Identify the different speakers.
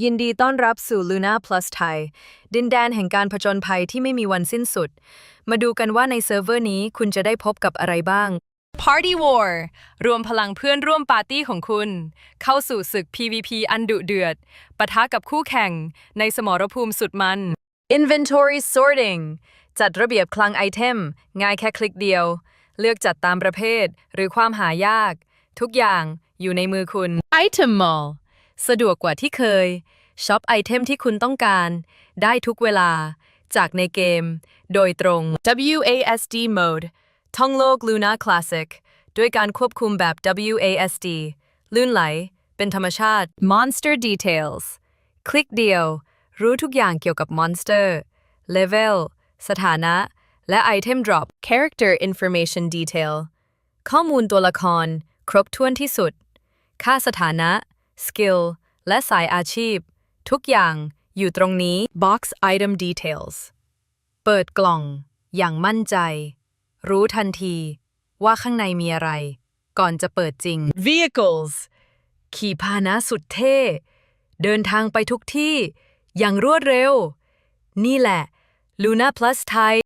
Speaker 1: ยินดีต้อนรับสู่ Luna Plus ไทยดินแดนแห่งการผจญภัยที่ไม่มีวันสิ้นสุด มาดูกันว่าในเซิร์ฟเวอร์นี้คุณจะได้พบกับอะไรบ้าง
Speaker 2: Party War รวมพลังเพื่อนร่วมปาร์ตี้ของคุณ เข้าสู่ศึก PVP อันดุเดือดปะทะกับคู่แข่งในสมรภูมิสุดมัน
Speaker 1: Inventory Sorting จัดระเบียบคลังไอเทม ง่ายแค่คลิกเดียว เลือกจัดตามประเภทหรือความหายาก ทุกอย่างอยู่ในมือคุณ Item Mall สะดวกกว่าที่เคยช็อปไอเทมที่คุณต้องการ ได้ทุกเวลา จากในเกม โดยตรง WASD Mode ท่องโลก Luna Classic ด้วยการควบคุมแบบ WASD ลื่นไหล เป็นธรรมชาติ Monster Details คลิกเดียว รู้ทุกอย่างเกี่ยวกับ Monster Level สถานะ และ Item Drop Character Information Detail ข้อมูลตัวละคร ครบถ้วนที่สุด ค่าสถานะ Skill และสายอาชีพ ทุกอย่างอยู่ตรงนี้ Box Item Details เปิดกล่อง อย่างมั่นใจ รู้ทันทีว่าข้างในมีอะไร ก่อนจะเปิดจริง Vehicles ขี่พาหนะสุดเท่ เดินทางไปทุกที่ อย่างรวดเร็ว นี่แหละ Luna Plus ไทย